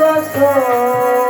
Just go.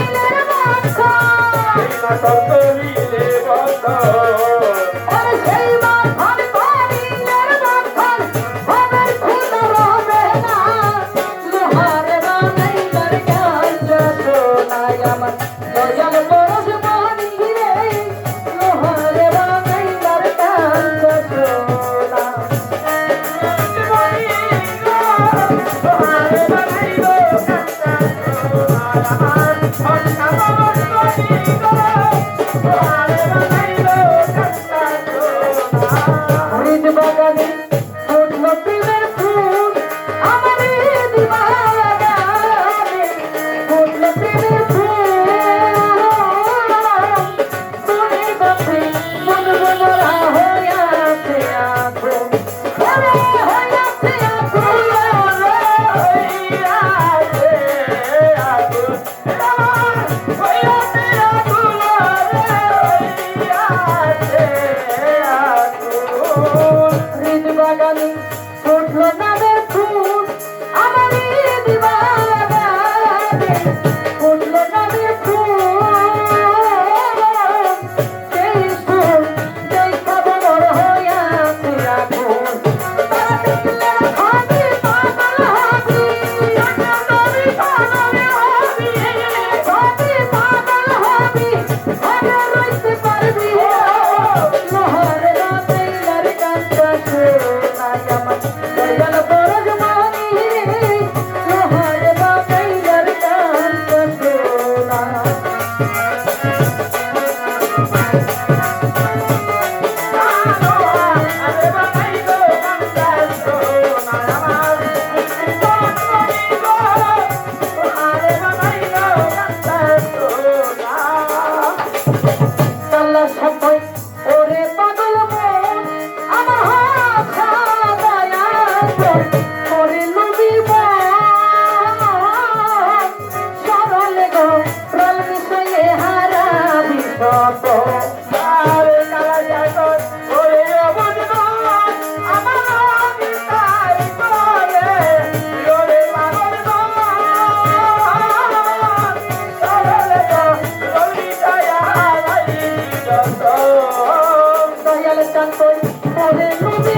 Thank you. বাগানে ফুটলো না তারপর পরে নদী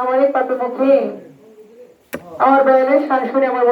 আমার এই পাত্র পক্ষে আমার বয়ানের সান শুনে আমার